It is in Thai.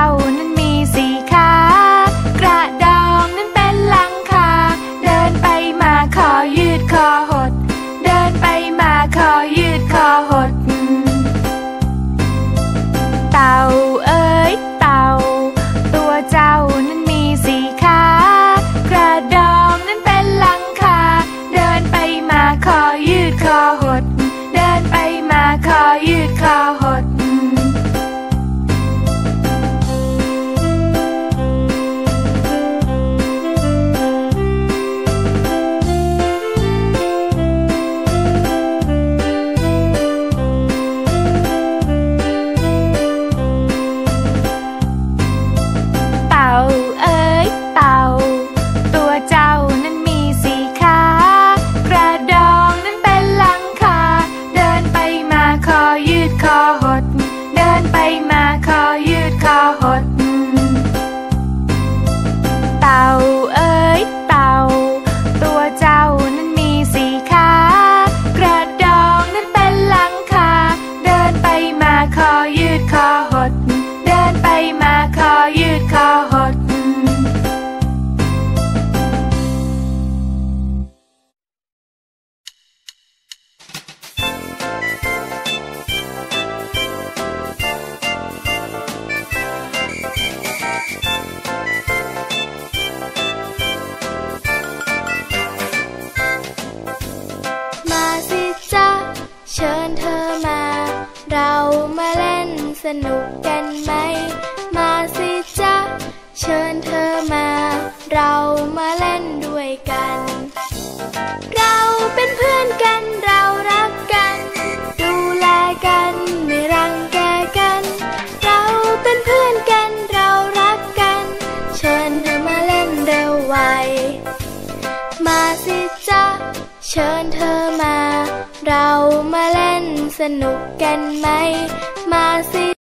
านั้นมีสีขา กระดองนั้นเป็นหลังคา เดินไปมาคอยืดคอหด เดินไปมาคอยืดคอหด เต่าเอ้ยเต่า ตัวเจ้านั้น สนุกกันไหม มาสิจ๊ะ เชิญเธอมา เรามาเล่นด้วยกัน เราเป็นเพื่อนกันเรารักกัน ดูแลกันไม่รังแกกัน เราเป็นเพื่อนกันเรารักกัน เชิญเธอมาเล่นเร็วไว มาสิจ๊ะ เชิญเธอมา เรามาเล่นสนุกกันไหม มาสิ